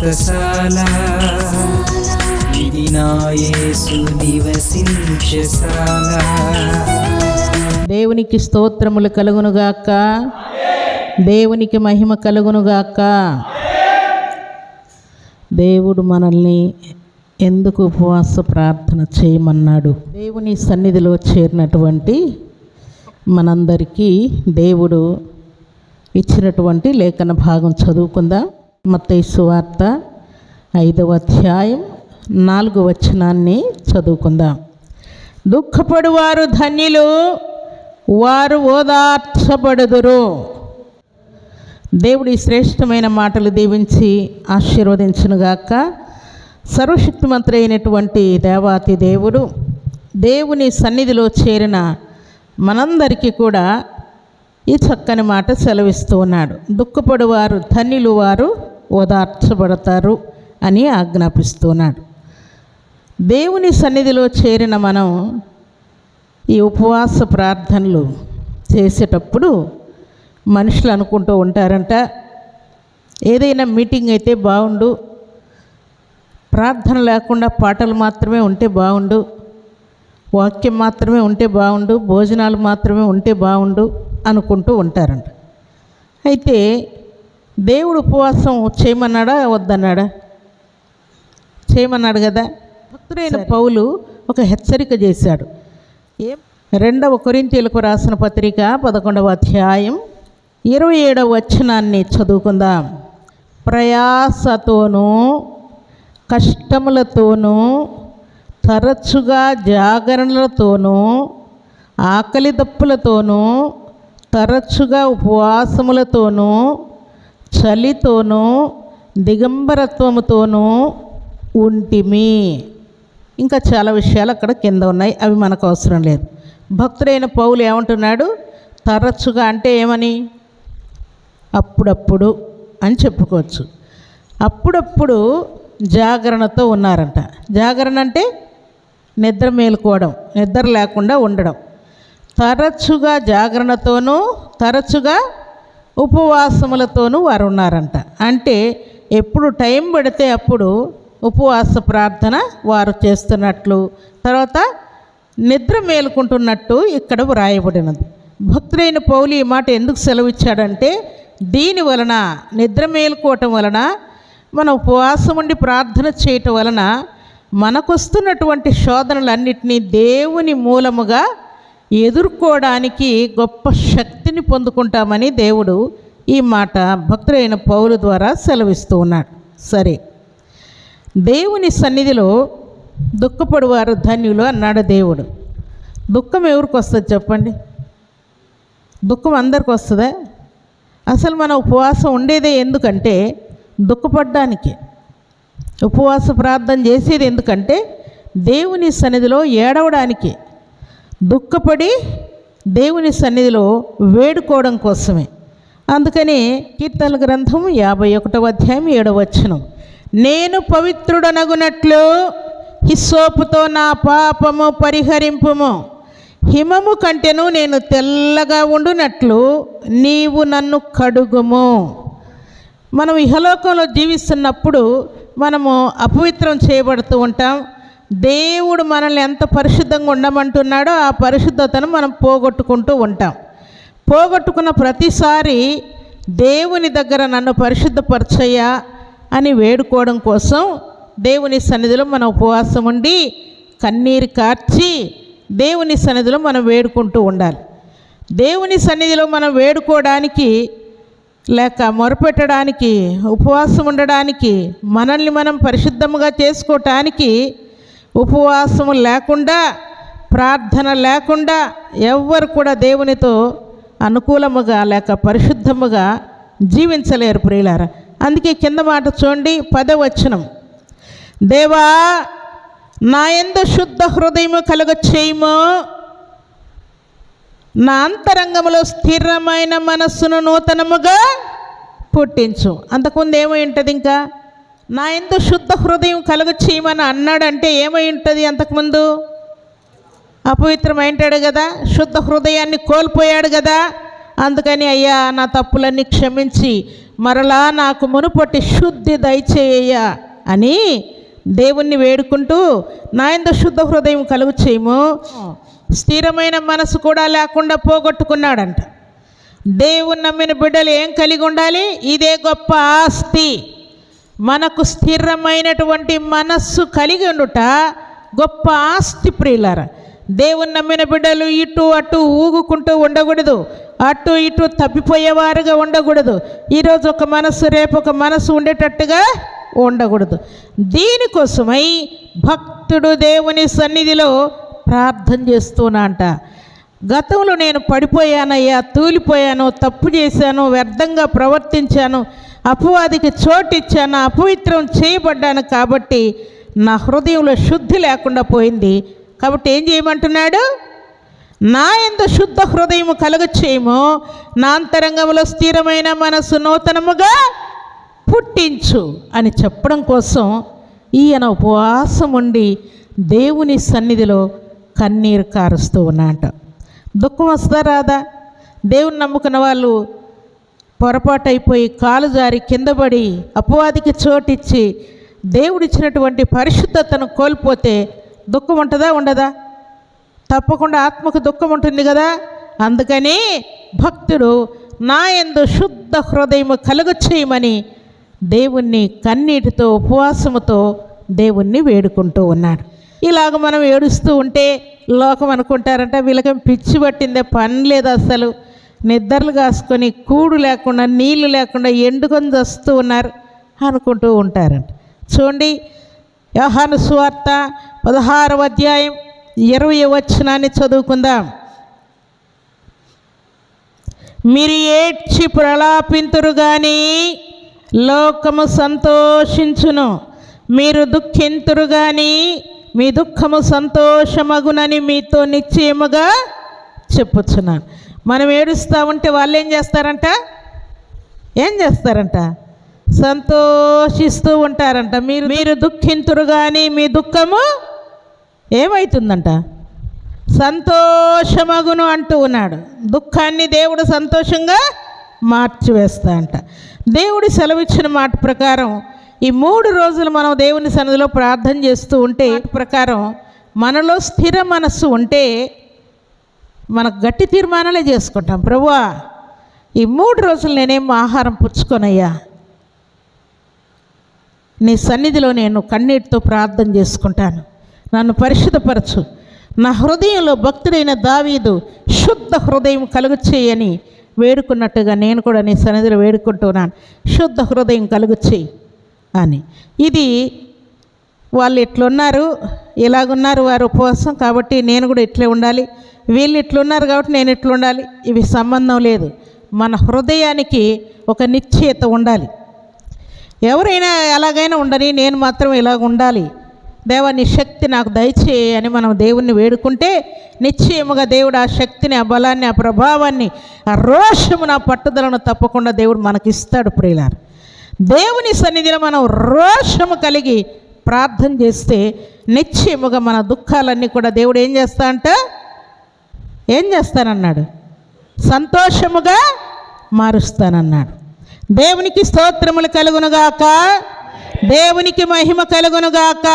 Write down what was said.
వ్రతశాల ఇది నా నివసించశాల దేవునికి స్తోత్రములు కలుగునుగాక దేవునికి మహిమ కలుగునుగాక దేవుడు మనల్ని ఎందుకు ఉపవాస ప్రార్థన చేయమన్నాడు? దేవుని సన్నిధిలో చేరినటువంటి మనందరికీ దేవుడు ఇచ్చినటువంటి లేఖన భాగం చదువుకుందాం. మత్తయి సువార్త ఐదవ అధ్యాయం నాలుగు వచనాన్ని చదువుకుందాం. దుఃఖపడువారు ధన్యులు వారు ఓదార్చబడుదురు. దేవుడి శ్రేష్టమైన మాటలు దీవించి ఆశీర్వదించునుగాక. సర్వశక్తిమంత్రి అయినటువంటి దేవాతి దేవుడు దేవుని సన్నిధిలో చేరిన మనందరికీ కూడా ఈ చక్కని మాట సెలవిస్తూ ఉన్నాడు. దుఃఖపడువారు ధన్యులు వారు ఓదార్చబడతారు అని ఆజ్ఞాపిస్తున్నాడు. దేవుని సన్నిధిలో చేరిన మనం ఈ ఉపవాస ప్రార్థనలు చేసేటప్పుడు మనుషులు అనుకుంటూ ఉంటారంట ఏదైనా మీటింగ్ అయితే బాగుండు ప్రార్థన లేకుండా పాటలు మాత్రమే ఉంటే బాగుండు వాక్యం మాత్రమే ఉంటే బాగుండు భోజనాలు మాత్రమే ఉంటే బాగుండు అనుకుంటూ ఉంటారంట. అయితే దేవుడు ఉపవాసం చేయమన్నాడా? వద్దన్నాడా? చేయమన్నాడు కదా? భక్తుడైన పౌలు ఒక హెచ్చరిక చేశాడు. ఏం? రెండవ కొరింతీలకు రాసిన పత్రిక పదకొండవ అధ్యాయం ఇరవై ఏడవ వచనాన్ని చదువుకుందాం. ప్రయాసతోనూ కష్టములతోనూ తరచుగా జాగరణలతోనూ ఆకలి దప్పులతోనూ తరచుగా ఉపవాసములతోనూ చలితోనూ దిగంబరత్వముతోనూ ఉంటిమి. ఇంకా చాలా విషయాలు అక్కడ కింద ఉన్నాయి అవి మనకు అవసరం లేదు. భక్తుడైన పౌలు ఏమంటున్నాడు? తరచుగా అంటే ఏమని? అప్పుడప్పుడు అని చెప్పుకోవచ్చు. అప్పుడప్పుడు జాగరణతో ఉన్నారంట. జాగరణ అంటే నిద్ర మేలుకోవడం నిద్ర లేకుండా ఉండడం. తరచుగా జాగరణతోనూ తరచుగా ఉపవాసములతోనూ వారు ఉన్నారంట అంటే ఎప్పుడు టైం పడితే అప్పుడు ఉపవాస ప్రార్థన వారు చేస్తున్నట్లు తర్వాత నిద్ర మేలుకుంటున్నట్టు ఇక్కడ వ్రాయబడినది. భక్తుడైన పౌలు ఈ మాట ఎందుకు సెలవిచ్చాడంటే దీని వలన నిద్ర మేలుకోవటం వలన మన ఉపవాసం ఉండి ప్రార్థన చేయటం వలన మనకొస్తున్నటువంటి శోధనలన్నింటినీ దేవుని మూలముగా ఎదుర్కోవడానికి గొప్ప శక్తిని పొందుకుంటామని దేవుడు ఈ మాట భక్తులైన పౌలు ద్వారా సెలవిస్తూ ఉన్నాడు. సరే దేవుని సన్నిధిలో దుఃఖపడువారు ధన్యులు అన్నాడు దేవుడు. దుఃఖం ఎవరికి వస్తుంది చెప్పండి? దుఃఖం అందరికి వస్తుందా? అసలు మన ఉపవాసం ఉండేదే ఎందుకంటే దుఃఖపడ్డానికి. ఉపవాస ప్రార్థన చేసేది ఎందుకంటే దేవుని సన్నిధిలో ఏడవడానికి. దుఃఖపడి దేవుని సన్నిధిలో వేడుకోవడం కోసమే. అందుకని కీర్తన గ్రంథం యాభై ఒకటవ అధ్యాయం ఏడవ నేను పవిత్రుడనగునట్లు హిస్సోపుతో నా పాపము పరిహరింపుము. హిమము కంటెను నేను తెల్లగా ఉండునట్లు నీవు నన్ను కడుగుము. మనం ఇహలోకంలో జీవిస్తున్నప్పుడు మనము అపవిత్రం చేయబడుతూ ఉంటాం. దేవుడు మనల్ని ఎంత పరిశుద్ధంగా ఉండమంటున్నాడో ఆ పరిశుద్ధతను మనం పోగొట్టుకుంటూ ఉంటాం. పోగొట్టుకున్న ప్రతిసారి దేవుని దగ్గర నన్ను పరిశుద్ధపరచయ్యా అని వేడుకోవడం కోసం దేవుని సన్నిధిలో మనం ఉపవాసం ఉండి కన్నీరు కార్చి దేవుని సన్నిధిలో మనం వేడుకుంటూ ఉండాలి. దేవుని సన్నిధిలో మనం వేడుకోవడానికి లేక మొరపెట్టడానికి ఉపవాసం ఉండడానికి మనల్ని మనం పరిశుద్ధముగా చేసుకోవటానికి ఉపవాసము లేకుండా ప్రార్థన లేకుండా ఎవ్వరు కూడా దేవునితో అనుకూలముగా లేక పరిశుద్ధముగా జీవించలేరు ప్రియులారా. అందుకే కింద మాట చూడండి పదవచనం. దేవా నా ఎందు శుద్ధ హృదయము కలుగ చేయము. నా అంతరంగములో స్థిరమైన మనస్సును నూతనముగా పుట్టించు. అంతకుముందు ఏమై ఉంటుంది ఇంకా? నా ఎందు శుద్ధ హృదయం కలుగ చేయమని అన్నాడంటే ఏమై ఉంటుంది అంతకుముందు? అపవిత్రమైంటాడు కదా శుద్ధ హృదయాన్ని కోల్పోయాడు కదా. అందుకని అయ్యా నా తప్పులన్నీ క్షమించి మరలా నాకు మునుపటి శుద్ధి దయచేయ అని దేవుణ్ణి వేడుకుంటూ నా ఎందు శుద్ధ హృదయం కలుగు చేయము స్థిరమైన మనసు కూడా లేకుండా పోగొట్టుకున్నాడంట. దేవుని నమ్మిన బిడ్డలు ఏం కలిగి ఉండాలి? ఇదే గొప్ప ఆస్తి. మనకు స్థిరమైనటువంటి మనస్సు కలిగి ఉండుట గొప్ప ఆస్తి ప్రియులార. దేవుని నమ్మిన బిడ్డలు ఇటు అటు ఊగుకుంటూ ఉండకూడదు. అటు ఇటు తప్పిపోయేవారుగా ఉండకూడదు. ఈరోజు ఒక మనస్సు రేపు ఒక మనస్సు ఉండేటట్టుగా ఉండకూడదు. దీనికోసమై భక్తుడు దేవుని సన్నిధిలో ప్రార్థన చేస్తున్నాంట గతంలో నేను పడిపోయానయ్యా తూలిపోయాను తప్పు చేశాను వ్యర్థంగా ప్రవర్తించాను. అపవాదికి చోటిచ్చాను అపవిత్రం చేయబడ్డాను కాబట్టి నా హృదయంలో శుద్ధి లేకుండా పోయింది. కాబట్టి ఏం చేయమంటున్నాడు? నా ఎందు శుద్ధ హృదయము కలుగ చేయము నా అంతరంగంలో స్థిరమైన మనసు నూతనముగా పుట్టించు అని చెప్పడం కోసం ఈయన ఉపవాసం ఉండి దేవుని సన్నిధిలో కన్నీరు కారుస్తూ ఉన్నాట దుఃఖం వస్తుందా రాదా? దేవుని నమ్ముకున్న వాళ్ళు పొరపాటైపోయి కాలు జారి కిందపడి అపవాదికి చోటిచ్చి దేవుడిచ్చినటువంటి పరిశుద్ధతను కోల్పోతే దుఃఖం ఉంటుందా ఉండదా? తప్పకుండా ఆత్మకు దుఃఖం ఉంటుంది కదా? అందుకని భక్తుడు నా ఎందు శుద్ధ హృదయము కలుగ చేయమని దేవుణ్ణి కన్నీటితో ఉపవాసముతో దేవుణ్ణి వేడుకుంటూ ఉన్నాడు. ఇలాగ మనం ఏడుస్తూ ఉంటే లోకం అనుకుంటారంట వీళ్ళకి పిచ్చి పట్టిందే పని లేదు అసలు. నిద్రలు కాసుకొని కూడు లేకుండా నీళ్ళు లేకుండా ఎండుకొని వస్తూ ఉన్నారు అనుకుంటూ ఉంటారంట. చూడండి యోహాను సువార్త పదహారవ అధ్యాయం ఇరవై వచ్చినాన్ని చదువుకుందాం. మీరు ఏడ్చి ప్రలాపింతురు కానీ లోకము సంతోషించును. మీరు దుఃఖింతురు కానీ మీ దుఃఖము సంతోషమగునని మీతో నిశ్చయముగా చెప్పుచున్నాను. మనం ఏడుస్తూ ఉంటే వాళ్ళు ఏం చేస్తారంట? ఏం చేస్తారంట? సంతోషిస్తూ ఉంటారంట. మీరు మీరు దుఃఖింతురు కానీ మీ దుఃఖము ఏమవుతుందంట సంతోషమగును అంటూ ఉన్నాడు. దుఃఖాన్ని దేవుడు సంతోషంగా మార్చివేస్తా అంట దేవుడి సెలవిచ్చిన మాట ప్రకారం ఈ మూడు రోజులు మనం దేవుని సన్నిధిలో ప్రార్థన చేస్తూ ఉంటే ప్రకారం మనలో స్థిర మనస్సు ఉంటే మనకు గట్టి తీర్మానాలే చేసుకుంటాం. ప్రభువా ఈ మూడు రోజులు నేనేం ఆహారం పుచ్చుకొనయ్యా? నీ సన్నిధిలో నేను కన్నీటితో ప్రార్థన చేసుకుంటాను. నన్ను పరిశుద్ధపరచు. నా హృదయంలో భక్తుడైన దావీదు శుద్ధ హృదయం కలుగు చేయని వేడుకున్నట్టుగా నేను కూడా నీ సన్నిధిలో వేడుకుంటున్నాను. శుద్ధ హృదయం కలుగు చేయి అని. ఇది వాళ్ళు ఇట్లున్నారు ఇలాగున్నారు వారు ఉపవాసం కాబట్టి నేను కూడా ఇట్లే ఉండాలి. వీళ్ళు ఇట్లున్నారు కాబట్టి నేను ఇట్లుండాలి. ఇవి సంబంధం లేదు. మన హృదయానికి ఒక నిశ్చయత ఉండాలి. ఎవరైనా ఎలాగైనా ఉండని నేను మాత్రం ఇలాగ ఉండాలి. దేవా నీ శక్తి నాకు దయచేయి అని మనం దేవుణ్ణి వేడుకుంటే నిశ్చయముగా దేవుడు ఆ శక్తిని ఆ బలాన్ని ఆ ప్రభావాన్ని ఆ రోషము నా పట్టుదలను తప్పకుండా దేవుడు మనకిస్తాడు ప్రియులారు. దేవుని సన్నిధిలో మనం రోషము కలిగి ప్రార్థన చేస్తే నిశ్చయముగా మన దుఃఖాలన్నీ కూడా దేవుడు ఏం చేస్తా అంటే? ఏం చేస్తానన్నాడు? సంతోషముగా మారుస్తానన్నాడు. దేవునికి స్తోత్రములు కలుగునుగాక దేవునికి మహిమ కలుగునుగాక.